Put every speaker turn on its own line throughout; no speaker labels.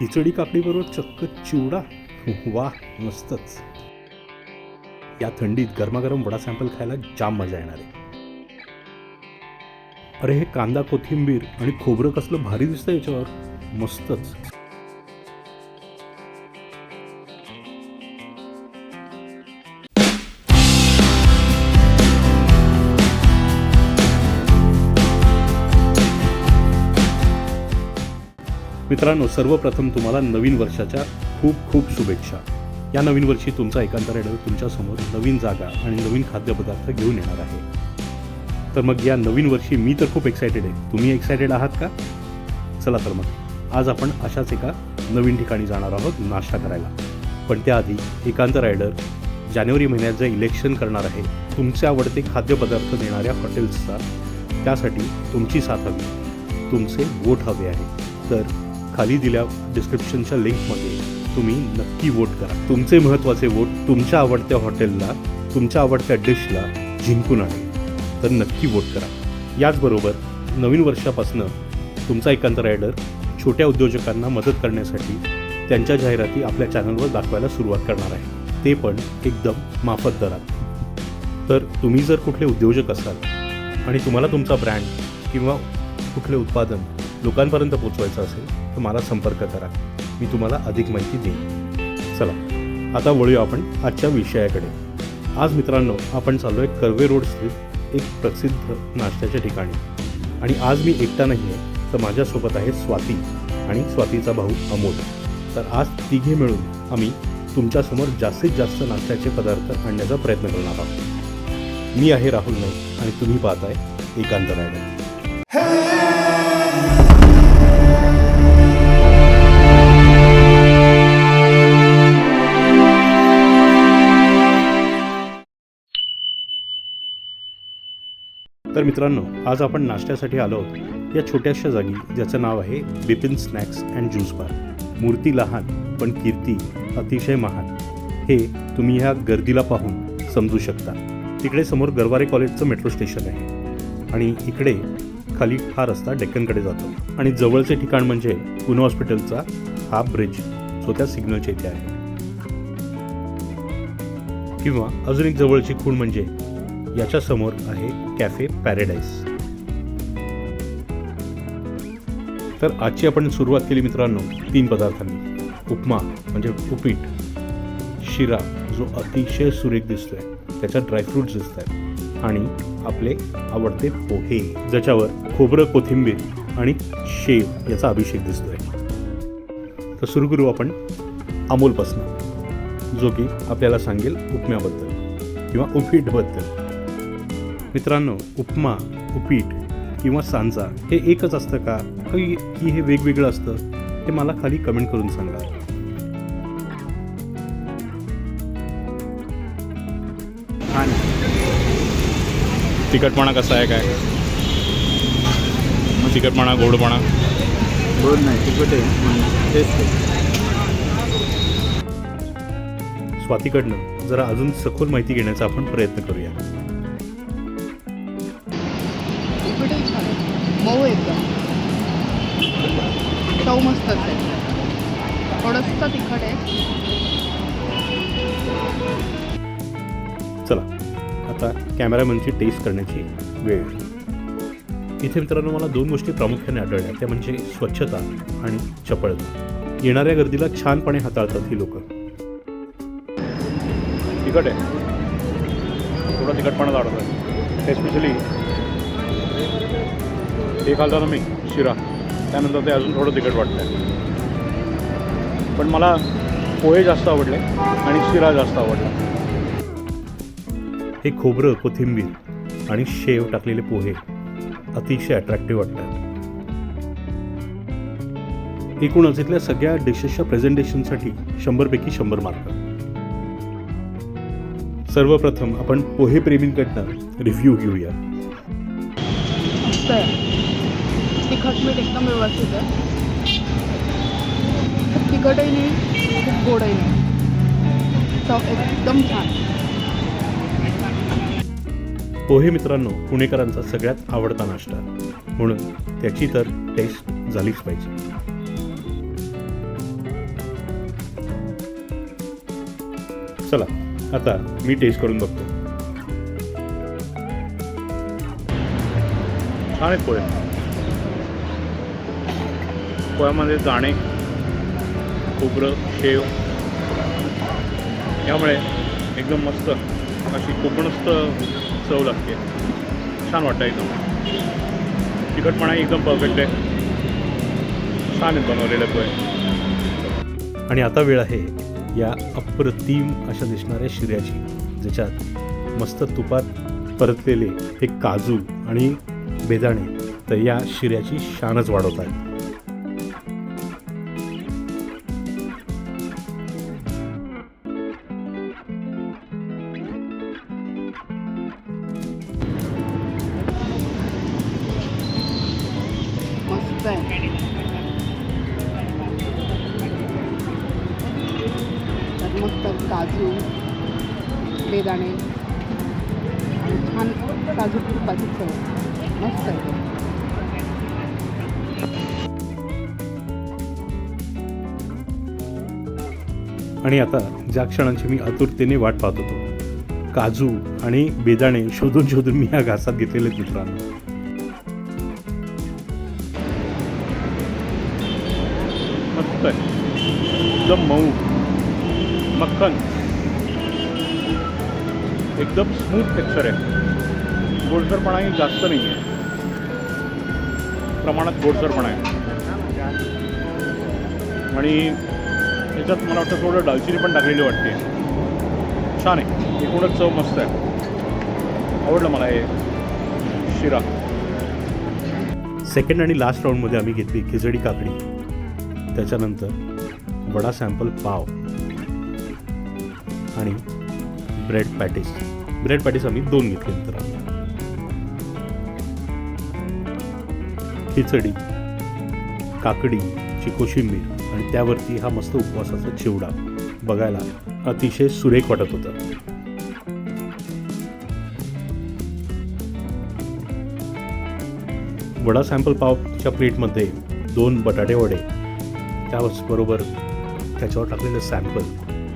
खिचडी काकडीबरोबर चक्क चिवडा वा मस्तच. या थंडीत गरमागरम वडा सॅम्पल खायला जाम मजा येणार आहे. अरे हे कांदा कोथिंबीर आणि खोबरं कसलं भारी दिसतं याच्यावर. मस्तच. मित्रांनो सर्वप्रथम तुम्हाला नवीन वर्षाच्या खूप खूप शुभेच्छा. या नवीन वर्षी तुमचा एकांतरेडर तुमच्यासमोर नवीन जागा आणि नवीन खाद्यपदार्थ घेऊन येणार आहे. तर मग या नवीन वर्षी मी तर खूप एक्सायटेड आहे. तुम्ही एक्सायटेड आहात का? चला तर मग. आज आपण अशाच एका नवीन ठिकाणी जाणार आहोत नाश्ता करायला. पण त्याआधी एकांत रायडर जानेवारी महिन्यात जे इलेक्शन करणार आहे तुमचे आवडते खाद्यपदार्थ देणाऱ्या हॉटेल्सचा त्यासाठी तुमची साथ हवी. तुमचे वोट हवे आहे. तर खाली दिल्या डिस्क्रिप्शनच्या लिंकमध्ये तुम्ही नक्की वोट करा. तुमचे महत्त्वाचे वोट तुमच्या आवडत्या हॉटेलला तुमच्या आवडत्या डिशला जिंकून आणेल तर नक्की वोट करा. याचबरोबर नवीन वर्षापासनं तुमचा एकांत रायडर छोट्या उद्योजकांना मदत करण्यासाठी त्यांच्या जाहिराती आपल्या चॅनलवर दाखवायला सुरुवात करणार आहे. ते पण एकदम माफत दरात. तर तुम्ही जर कुठले उद्योजक असाल आणि तुम्हाला तुमचा ब्रँड किंवा कुठले उत्पादन लोकांपर्यंत पोचवायचं असेल तर मला संपर्क करा. मी तुम्हाला अधिक माहिती देईन. चला आता वळूया आपण आजच्या विषयाकडे. आज मित्रांनो आपण चाललो आहे कर्वे रोड स्थित एक प्रसिद्ध नाश्त्याच्या ठिकाणी. आणि आज मी एकटा नाही आहे तर माझ्यासोबत आहे स्वाती आणि स्वातीचा भाऊ अमोल. तर आज तिघे मिळून आम्ही तुमच्यासमोर जास्तीत जास्त नाश्त्याचे पदार्थ आणण्याचा प्रयत्न करणार आहोत. मी आहे राहुल नाईक आणि तुम्ही पाहताय एकांत रायडर. तर मित्रांनो आज आपण नाश्त्यासाठी आलो आहोत या छोट्याशा जागी ज्याचं नाव आहे Bipin snacks and juice bar. मूर्ती लहान पण कीर्ती अतिशय महान. हे तुम्ही ह्या गर्दीला पाहून समजू शकता. तिकडे समोर गरवारे कॉलेजचं मेट्रो स्टेशन आहे. आणि इकडे खाली हा रस्ता डेक्कनकडे जातो. आणि जवळचे ठिकाण म्हणजे पुणे हॉस्पिटलचा हा ब्रिज जो त्या सिग्नलच्या इथे आहे. किंवा अजून एक जवळची खूण म्हणजे याच्या समोर आहे कॅफे पॅरेडाईस. तर आजची आपण सुरुवात केली मित्रांनो तीन पदार्थांनी. उपमा म्हणजे उपीट. शिरा जो अतिशय सुरेख दिसतोय त्याच्यात ड्रायफ्रूट्स दिसत आहेत आणि आपले आवडते पोहे ज्याच्यावर खोबरं कोथिंबीर आणि शेव याचा अभिषेक दिसतोय. तर सुरू करू आपण अमोलपासून जो की आपल्याला सांगेल उपम्याबद्दल किंवा उपीटबद्दल. मित्रांनो उपमा उपीट किंवा सांजा हे एकच असतं का? की हे वेगवेगळं असतं? हे मला खाली कमेंट करून सांगा.
तिखटपणा कसा आहे काय? तिखटपणा गोडपणा?
गोड नाही तिखट आहे टेस्ट आहे.
स्वातीकडनं जरा अजून सखोल माहिती घेण्याचा आपण प्रयत्न करूया.
मऊ एकदम चव मस्तच आहे. थोडंसं तिखट आहे.
चला आता कॅमेरामॅनची टेस्ट करण्याची वेळ. इथे मित्रांनो मला दोन गोष्टी प्रामुख्याने आढळल्या. त्या म्हणजे स्वच्छता आणि चपळता. येणाऱ्या गर्दीला छानपणे हाताळतात ही लोक.
तिखट आहे. थोडं तिखटपणा आहे स्पेशली हे खालताना मी शिरा. त्यानंतर ते अजून थोडं तिखट वाटतं पण मला पोहे जास्त आवडले आणि शिरा जास्त आवडला.
हे खोबरं कोथिंबीर आणि शेव टाकलेले पोहे अतिशय अट्रॅक्टिव्ह वाटतात. एकूणच इथल्या सगळ्या डिशेसच्या प्रेझेंटेशनसाठी शंभरपैकी शंभर मार्क सर्वप्रथम आपण पोहे प्रेमींकडनं रिव्ह्यू घेऊया.
तिखट मीठ एकदम व्यवस्थित आहे. तिखटही नाही खूप गोडही नाही. एकदम छान.
पोहे मित्रांनो पुणेकरांचा सगळ्यात आवडता नाश्ता. म्हणून त्याची तर टेस्ट झालीच पाहिजे. चला आता मी टेस्ट करून बघतो.
छान आहेत पोहे. पोह्यामध्ये दाणे खोबरं शेव यामुळे एकदम मस्त अशी कोकणस्थ चव लागते. छान वाटतं एकदम. तिखटपणा एकदम परफेक्ट आहे. छान बनवलेलं बनवलेले पोहे.
आणि आता वेळ आहे या अप्रतिम अशा दिसणाऱ्या शिऱ्याची ज्याच्यात मस्त तुपात परतलेले हे काजू आणि बेदाणे तर या शिऱ्याची शानच वाढवत आहेत
काजू बेदाणे आणि छान काजू तुपाची चव. मस्त आहे.
आणि आता ज्या क्षणांची मी आतुरतेने वाट पाहत होतो काजू आणि बेदाणे शोधून शोधून मी या घासात घेतलेले मित्रांनो.
मस्त एकदम मऊ. मक्खन. एकदम स्मूथ टेक्स्चर आहे. गोडसरपणाही जास्त नाही आहे प्रमाणात गोडसरपणा आहे. आणि त्याच्यात मला वाटतं थोडं दालचिनी पण टाकलेली वाटते. छान आहे. एकूणच चव मस्त आहे. आवडलं मला हे शिरा.
सेकंड आणि लास्ट राऊंडमध्ये आम्ही घेतली खिचडी काकडी. त्याच्यानंतर वडा सॅम्पल पाव. आणि ब्रेड पॅटीस. ब्रेड पॅटीस आम्ही दोन घेतले मित्रांनो खिचडी काकडी कोशिंबीर आणि त्यावरती हा मस्त उपवासाचा चिवडा. बघायला अतिशय सुरेख वाटत होता. वडा सॅम्पल पावच्या प्लेटमध्ये दोन बटाटे वडे त्याचबरोबर त्याच्यावर टाकलेलं सॅम्पल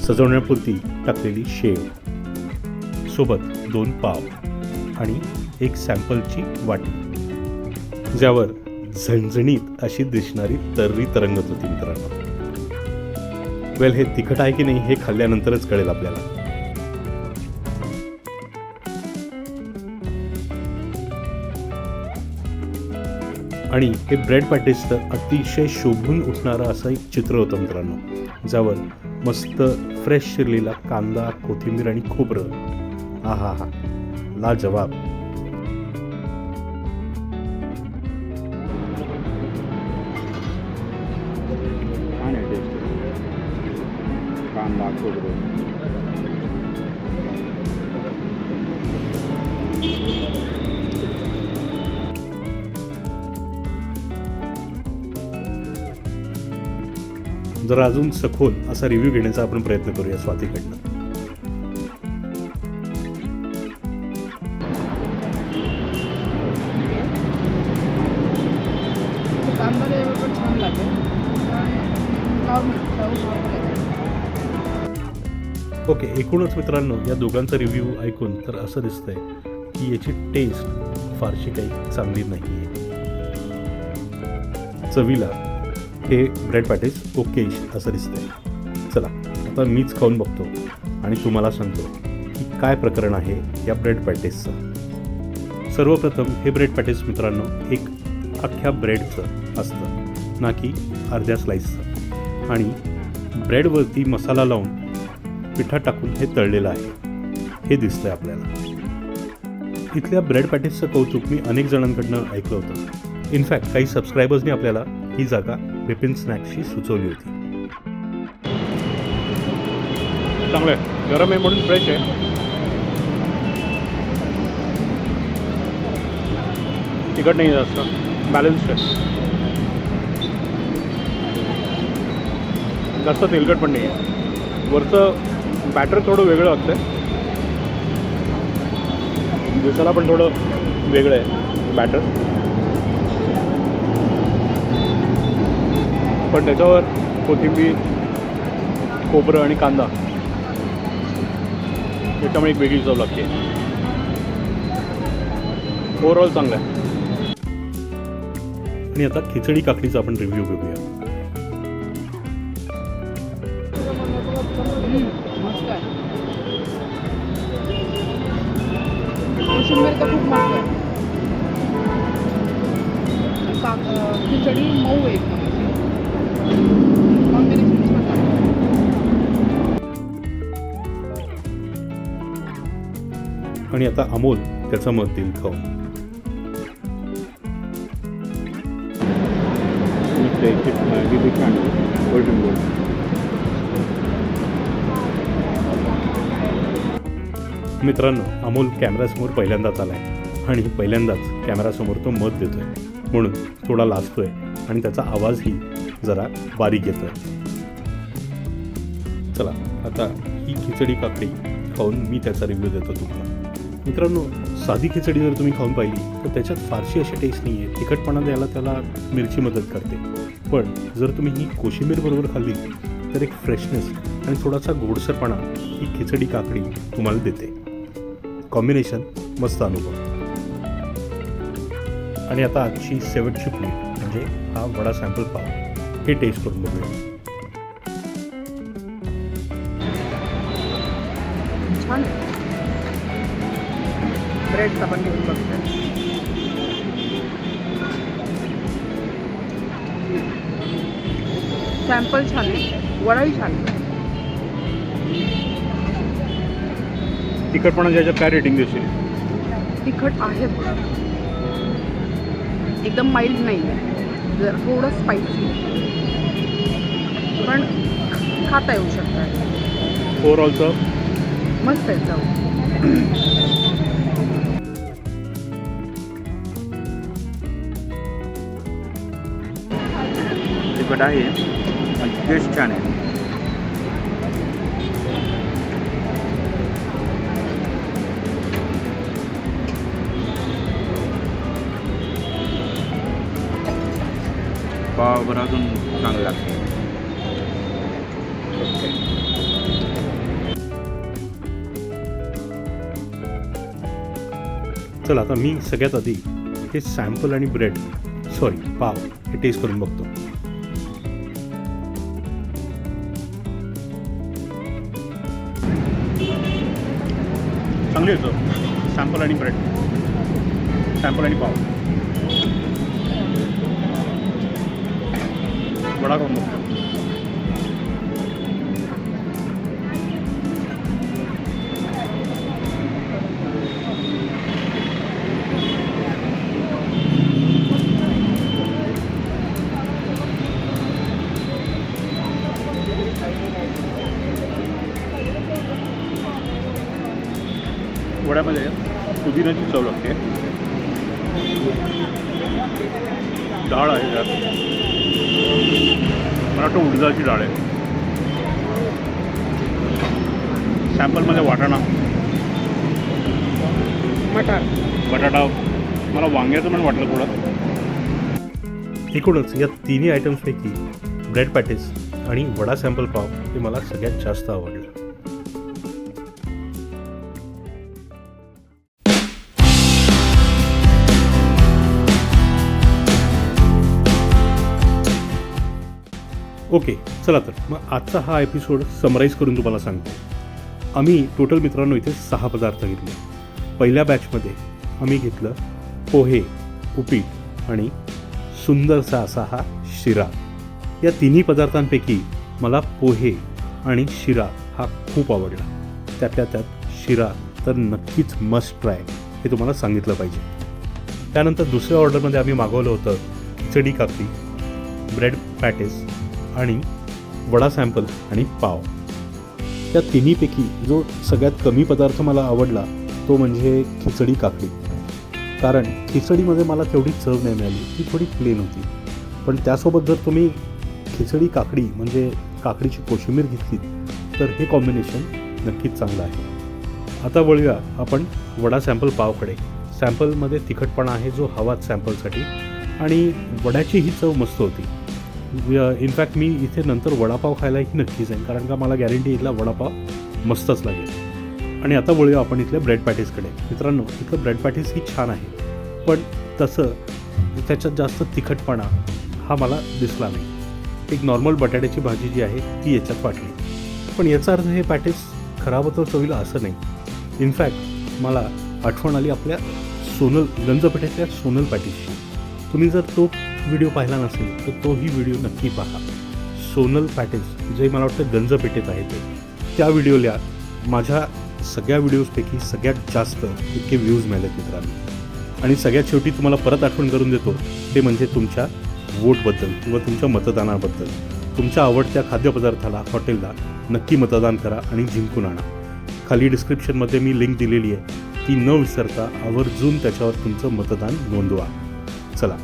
सजवण्यापुरती टाकलेली शेव सोबत दोन पाव आणि एक सॅम्पलची वाटी. ज्यावर झणझणीत अशी दिसणारी तर्री तरंगत होती मित्रांनो. वेल हे तिखट आहे की नाही हे खाल्ल्यानंतरच कळेल आपल्याला. आणि हे ब्रेड पॅटीसचं अतिशय शोभून उठणारं असं एक चित्र होतं मित्रांनो ज्यावर मस्त फ्रेश शिरलेला कांदा कोथिंबीर आणि खोबरं. हा हा हा ला जवाब
कांदा खोबरं.
जरा अजून सखोल असा रिव्ह्यू घेण्याचा आपण प्रयत्न करूया स्वातीकडनं. ओके एकूणच मित्रांनो या दोघांचा रिव्ह्यू ऐकून तर असं दिसतंय की याची टेस्ट फारशी काही चांगली नाही आहे चवीला हे ब्रेड पॅटीस ओके असं दिसतंय. चला आता मीच खाऊन बघतो आणि तुम्हाला सांगतो की काय प्रकरण आहे या ब्रेड पॅटीसचं. सर्वप्रथम हे ब्रेड पॅटीस मित्रांनो एक अख्ख्या ब्रेडचं असतं ना की अर्ध्या स्लाईसचं आणि ब्रेडवरती मसाला लावून पिठा टाकून हे तळलेलं आहे. हे दिसतंय आपल्याला. इथल्या ब्रेड पॅटीसचं कौतुक मी अनेक जणांकडनं ऐकलं होतं. इनफॅक्ट काही सबस्क्रायबर्सनी आपल्याला ही जागा बिपिन स्नॅक्सची सुचवली होती.
चांगलं आहे. गरम आहे म्हणून फ्रेश आहे. तिखट नाही जास्त. बॅलन्स्ड आहे. जास्त तेलकट पण नाही आहे वरचं बॅटर थोडं वेगळं असतं दिसायला पण थोडं वेगळं आहे बॅटर पण त्याच्यावर कोथिंबीर खोबरं आणि कांदा. त्याच्यामुळे एक वेगळी चव लागते. ओव्हरऑल चांगलं आहे.
आणि आता खिचडी काकडीचा आपण रिव्ह्यू घेऊया
कोशिंबीर तर खूप मस्त आहे. खिचडी मऊ आहे.
आणि आता अमोल त्याचं मत देईल खाऊन मित्रांनो अमोल कॅमेऱ्यासमोर पहिल्यांदाच आलाय. आणि पहिल्यांदाच कॅमेऱ्यासमोर तो मत देतोय. म्हणून थोडा लाजतोय आणि त्याचा आवाजही जरा बारीक येतोय. चला आता ही खिचडी काकडी खाऊन मी त्याचा रिव्ह्यू देतो तुम्हाला. मित्रांनो साधी खिचडी जर तुम्ही खाऊन पाहिली तर त्याच्यात फारशी अशी टेस्ट नाही आहे तिखटपणा द्यायला त्याला मिरची मदत करते. पण जर तुम्ही ही कोशिंबीर बरोबर खाल्ली तर एक फ्रेशनेस आणि थोडासा गोडसरपणा ही खिचडी काकडी तुम्हाला देते. कॉम्बिनेशन मस्त अनुभव. आणि आता आजची शेवटची प्लेट म्हणजे हा वडा सॅम्पल पाव हे टेस्ट करून बघूया.
ब्रेड आपण घेऊन बघतोय. सॅम्पल छान आहे. वडाही छान आहे.
तिखटपणा ज्याच्यात काय रेटिंग देशील?
तिखट आहे पण एकदम माइल्ड नाही आहे जर थोडं स्पायसी पण खाता येऊ शकतं.
ओव्हरऑलचं
मस्त आहे चव.
तिखट आहे. टेस्ट छान आहे. पावभर अजून चांगलं. लागतं
चला आता मी सगळ्यात आधी हे सॅम्पल आणि ब्रेड सॉरी पाव हे टेस्ट करून बघतो.
चांगली होतं. सॅम्पल आणि ब्रेड सॅम्पल आणि पाव. वडा खाऊन बघतो सॅम्पलमध्ये वाटाणा
मटार.
बटाटा. मला वांग्याचं पण वाटलं थोडं.
एकूणच या तिन्ही आयटम्सपैकी ब्रेड पॅटीस आणि वडा सॅम्पल पाव हे मला सगळ्यात जास्त आवडलं. ओके चला तर. मग आजचा हा एपिसोड समराईज करून तुम्हाला सांगतो. आम्ही टोटल मित्रांनो इथे सहा पदार्थ घेतले. पहिल्या बॅचमध्ये आम्ही घेतलं पोहे उपीट आणि सुंदरसा असा हा शिरा. या तिन्ही पदार्थांपैकी मला पोहे आणि शिरा हा खूप आवडला. त्यातल्या त्यात शिरा तर नक्कीच मस्ट ट्राय हे तुम्हाला सांगितलं पाहिजे. त्यानंतर दुसऱ्या ऑर्डरमध्ये आम्ही मागवलं होतं खिचडी कापी ब्रेड पॅटेस आणि वडा सॅम्पल आणि पाव. त्या तिन्हीपैकी जो सगळ्यात कमी पदार्थ मला आवडला तो म्हणजे खिचडी काकडी. कारण खिचडीमध्ये मला तेवढी चव नाही मिळाली ती थोडी प्लेन होती. पण त्यासोबत जर तुम्ही खिचडी काकडी म्हणजे काकडीची कोशिंबीर घेतली तर हे कॉम्बिनेशन नक्कीच चांगलं आहे. आता वळूया आपण वडा सॅम्पल पावकडे. सॅम्पलमध्ये तिखटपणा आहे जो हवाच सॅम्पलसाठी आणि वड्याची ही चव मस्त होती. इनफॅक्ट मी इथे नंतर वडापाव खायलाही नक्कीच जाईन. कारण का मला गॅरंटी इथला वडापाव मस्तच लागेल. आणि आता वळूया आपण इथल्या ब्रेड पॅटीसकडे मित्रांनो इथलं ब्रेड पॅटीस ही छान आहे. पण तसं त्याच्यात जास्त तिखटपणा हा मला दिसला नाही. एक नॉर्मल बटाट्याची भाजी जी आहे ती याच्यात वाटली. पण याचा अर्थ हे पॅटीस खराब होतं चवीला असं नाही. इनफॅक्ट मला आठवण आली आपल्या सोनल गंजपेठेतल्या सोनल पॅटीसची तुम्ही जर तो व्हिडिओ पाहिला नसेल तर तोही व्हिडिओ नक्की पहा. सोनल पॅटेज जे मला वाटतं गंजपेठेत आहे ते. त्या व्हिडिओला माझ्या सगळ्या व्हिडिओजपैकी सगळ्यात जास्त इतके व्ह्यूज मिळालेत मित्रांनो. आणि सगळ्यात शेवटी तुम्हाला परत आठवण करून देतो ते म्हणजे तुमच्या वोटबद्दल किंवा तुमच्या मतदानाबद्दल. तुमच्या आवडत्या खाद्यपदार्थाला हॉटेलला नक्की मतदान करा आणि जिंकून आणा. खाली डिस्क्रिप्शनमध्ये मी लिंक दिलेली आहे. ती न विसरता आवर्जून त्याच्यावर तुमचं मतदान नोंदवा. चला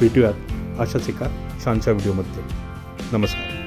भेटूयात अशाच एका छानशा व्हिडिओमध्ये. नमस्कार.